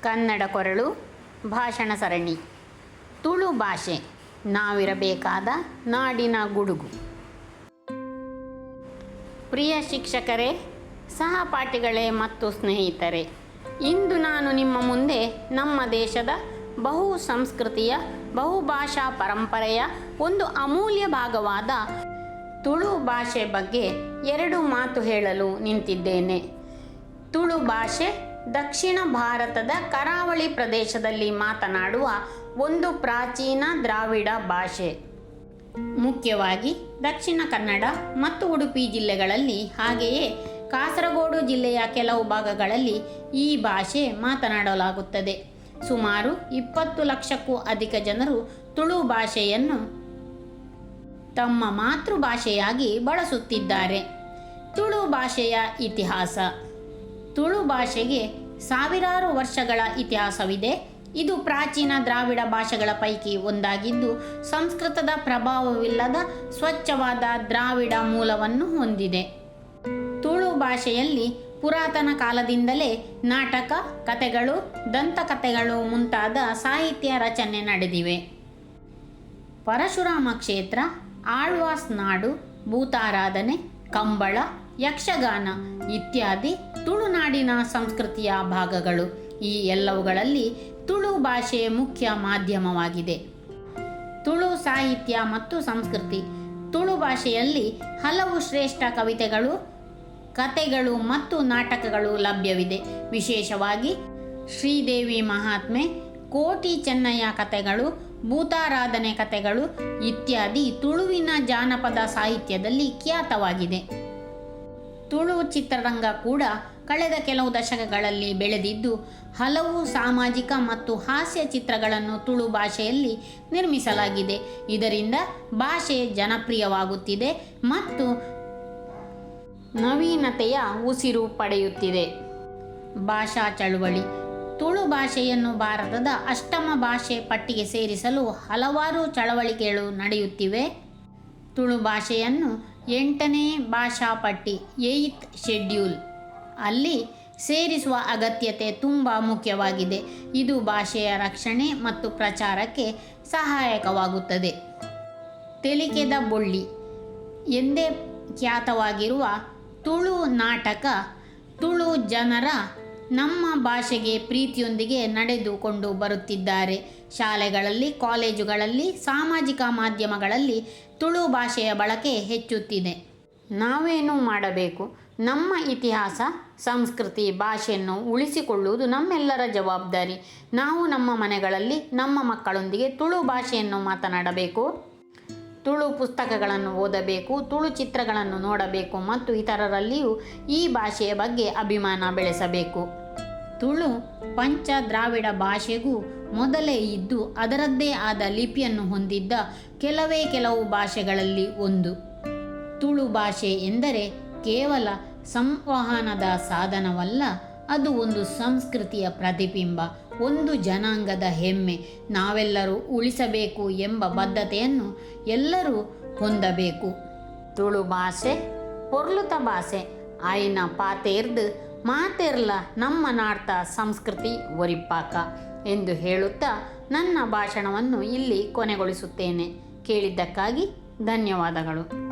ಕನ್ನಡ ಕೊರಳು ಭಾಷಣ ಸರಣಿ. ತುಳು ಭಾಷೆ, ನಾವಿರಬೇಕಾದ ನಾಡಿನ ಗುಡುಗು. ಪ್ರಿಯ ಶಿಕ್ಷಕರೇ, ಸಹಪಾಠಿಗಳೇ ಮತ್ತು ಸ್ನೇಹಿತರೆ, ಇಂದು ನಾನು ನಿಮ್ಮ ಮುಂದೆ ನಮ್ಮ ದೇಶದ ಬಹು ಸಂಸ್ಕೃತಿಯ ಬಹುಭಾಷಾ ಪರಂಪರೆಯ ಒಂದು ಅಮೂಲ್ಯ ಭಾಗವಾದ ತುಳು ಭಾಷೆ ಬಗ್ಗೆ ಎರಡು ಮಾತು ಹೇಳಲು ನಿಂತಿದ್ದೇನೆ. ತುಳು ಭಾಷೆ ದಕ್ಷಿಣ ಭಾರತದ ಕರಾವಳಿ ಪ್ರದೇಶದಲ್ಲಿ ಮಾತನಾಡುವ ಒಂದು ಪ್ರಾಚೀನ ದ್ರಾವಿಡ ಭಾಷೆ. ಮುಖ್ಯವಾಗಿ ದಕ್ಷಿಣ ಕನ್ನಡ ಮತ್ತು ಉಡುಪಿ ಜಿಲ್ಲೆಗಳಲ್ಲಿ ಹಾಗೆಯೇ ಕಾಸರಗೋಡು ಜಿಲ್ಲೆಯ ಕೆಲವು ಭಾಗಗಳಲ್ಲಿ ಈ ಭಾಷೆ ಮಾತನಾಡಲಾಗುತ್ತದೆ. ಸುಮಾರು ಇಪ್ಪತ್ತು ಲಕ್ಷಕ್ಕೂ ಅಧಿಕ ಜನರು ತುಳು ಭಾಷೆಯನ್ನು ತಮ್ಮ ಮಾತೃಭಾಷೆಯಾಗಿ ಬಳಸುತ್ತಿದ್ದಾರೆ. ತುಳು ಭಾಷೆಯ ಇತಿಹಾಸ. ತುಳು ಭಾಷೆಗೆ ಸಾವಿರಾರು ವರ್ಷಗಳ ಇತಿಹಾಸವಿದೆ. ಇದು ಪ್ರಾಚೀನ ದ್ರಾವಿಡ ಭಾಷೆಗಳ ಪೈಕಿ ಒಂದಾಗಿದ್ದು, ಸಂಸ್ಕೃತದ ಪ್ರಭಾವವಿಲ್ಲದ ಸ್ವಚ್ಛವಾದ ದ್ರಾವಿಡ ಮೂಲವನ್ನು ಹೊಂದಿದೆ. ತುಳು ಭಾಷೆಯಲ್ಲಿ ಪುರಾತನ ಕಾಲದಿಂದಲೇ ನಾಟಕ, ಕಥೆಗಳು, ದಂತಕಥೆಗಳು ಮುಂತಾದ ಸಾಹಿತ್ಯ ರಚನೆ ನಡೆದಿವೆ. ಪರಶುರಾಮ ಕ್ಷೇತ್ರ, ಆಳ್ವಾಸ್ ನಾಡು, ಭೂತಾರಾಧನೆ, ಕಂಬಳ ಯಕ್ಷಗಾನ ಇತ್ಯಾದಿ ತುಳುನಾಡಿನ ಸಂಸ್ಕೃತಿಯ ಭಾಗಗಳು. ಈ ಎಲ್ಲವುಗಳಲ್ಲಿ ತುಳು ಭಾಷೆ ಮುಖ್ಯ ಮಾಧ್ಯಮವಾಗಿದೆ. ತುಳು ಸಾಹಿತ್ಯ ಮತ್ತು ಸಂಸ್ಕೃತಿ. ತುಳು ಭಾಷೆಯಲ್ಲಿ ಹಲವು ಶ್ರೇಷ್ಠ ಕವಿತೆಗಳು ಕತೆಗಳು ಮತ್ತು ನಾಟಕಗಳು ಲಭ್ಯವಿದೆ. ವಿಶೇಷವಾಗಿ ಶ್ರೀದೇವಿ ಮಹಾತ್ಮೆ, ಕೋಟಿ ಚೆನ್ನಯ್ಯ ಕತೆಗಳು ಭೂತಾರಾಧನೆ ಕತೆಗಳು ಇತ್ಯಾದಿ ತುಳುವಿನ ಜಾನಪದ ಸಾಹಿತ್ಯದಲ್ಲಿ ಖ್ಯಾತವಾಗಿದೆ. ತುಳು ಚಿತ್ರರಂಗ ಕೂಡ ಕಳೆದ ಕೆಲವು ದಶಕಗಳಲ್ಲಿ ಬೆಳೆದಿದ್ದು, ಹಲವು ಸಾಮಾಜಿಕ ಮತ್ತು ಹಾಸ್ಯ ಚಿತ್ರಗಳನ್ನು ತುಳು ಭಾಷೆಯಲ್ಲಿ ನಿರ್ಮಿಸಲಾಗಿದೆ. ಇದರಿಂದ ಭಾಷೆ ಜನಪ್ರಿಯವಾಗುತ್ತಿದೆ ಮತ್ತು ನವೀನತೆಯ ಉಸಿರು ಪಡೆಯುತ್ತಿದೆ. ಭಾಷಾ ಚಳುವಳಿ, ತುಳು ಭಾಷೆಯನ್ನು ಭಾರತದ ಅಷ್ಟಮ ಭಾಷೆ ಪಟ್ಟಿಗೆ ಸೇರಿಸಲು ಹಲವಾರು ಚಳವಳಿಕೆಗಳು ನಡೆಯುತ್ತಿವೆ. ತುಳು ಭಾಷೆಯನ್ನು ಎಂಟನೇ ಭಾಷಾ ಪಟ್ಟಿ ಏಯ್ತ್ ಶೆಡ್ಯೂಲ್. ಅಲ್ಲಿ ಸೇರಿಸುವ ಅಗತ್ಯತೆ ತುಂಬ ಮುಖ್ಯವಾಗಿದೆ. ಇದು ಭಾಷೆಯ ರಕ್ಷಣೆ ಮತ್ತು ಪ್ರಚಾರಕ್ಕೆ ಸಹಾಯಕವಾಗುತ್ತದೆ. ತೆಲಿಕೆದ ಬೊಳ್ಳಿ. ಎಂದೇ ಖ್ಯಾತವಾಗಿರುವ ತುಳು ನಾಟಕ, ತುಳು ಜನರ ನಮ್ಮ ಭಾಷೆಗೆ ಪ್ರೀತಿಯೊಂದಿಗೆ ನಡೆದುಕೊಂಡು ಬರುತ್ತಿದ್ದಾರೆ. ಶಾಲೆಗಳಲ್ಲಿ, ಕಾಲೇಜುಗಳಲ್ಲಿ, ಸಾಮಾಜಿಕ ಮಾಧ್ಯಮಗಳಲ್ಲಿ ತುಳು ಭಾಷೆಯ ಬಳಕೆ ಹೆಚ್ಚುತ್ತಿದೆ. ನಾವೇನು ಮಾಡಬೇಕು? ನಮ್ಮ ಇತಿಹಾಸ, ಸಂಸ್ಕೃತಿ, ಭಾಷೆಯನ್ನು ಉಳಿಸಿಕೊಳ್ಳುವುದು ನಮ್ಮೆಲ್ಲರ ಜವಾಬ್ದಾರಿ. ನಾವು ನಮ್ಮ ಮನೆಗಳಲ್ಲಿ ನಮ್ಮ ಮಕ್ಕಳೊಂದಿಗೆ ತುಳು ಭಾಷೆಯನ್ನು ಮಾತನಾಡಬೇಕು. ತುಳು ಪುಸ್ತಕಗಳನ್ನು ಓದಬೇಕು, ತುಳು ಚಿತ್ರಗಳನ್ನು ನೋಡಬೇಕು ಮತ್ತು ಇತರರಲ್ಲಿಯೂ ಈ ಭಾಷೆಯ ಬಗ್ಗೆ ಅಭಿಮಾನ ಬೆಳೆಸಬೇಕು. ತುಳು ಪಂಚ ದ್ರಾವಿಡ ಭಾಷೆಗೂ ಮೊದಲೇ ಇದ್ದು ಅದರದ್ದೇ ಆದ ಲಿಪಿಯನ್ನು ಹೊಂದಿದ್ದ ಕೆಲವೇ ಕೆಲವು ಭಾಷೆಗಳಲ್ಲಿ ಒಂದು. ತುಳು ಭಾಷೆ ಎಂದರೆ ಕೇವಲ ಸಂವಹನದ ಸಾಧನವಲ್ಲ, ಅದು ಒಂದು ಸಂಸ್ಕೃತಿಯ ಪ್ರತಿಬಿಂಬ, ಒಂದು ಜನಾಂಗದ ಹೆಮ್ಮೆ. ನಾವೆಲ್ಲರೂ ಉಳಿಸಬೇಕು ಎಂಬ ಬದ್ಧತೆಯನ್ನು ಎಲ್ಲರೂ ಹೊಂದಬೇಕು. ತುಳು ಭಾಷೆ, ಪೊರ್ಲುತ ಭಾಷೆ. ಆಯ್ನ ಪಾತೇರ್ದು ಮಾತೆರ್ಲ ನಮ್ಮ ನಾಡ್ತ ಸಂಸ್ಕೃತಿ ಒರಿಪಾಕ ಎಂದು ಹೇಳುತ್ತಾ ನನ್ನ ಭಾಷಣವನ್ನು ಇಲ್ಲಿ ಕೊನೆಗೊಳಿಸುತ್ತೇನೆ. ಕೇಳಿದ್ದಕ್ಕಾಗಿ ಧನ್ಯವಾದಗಳು.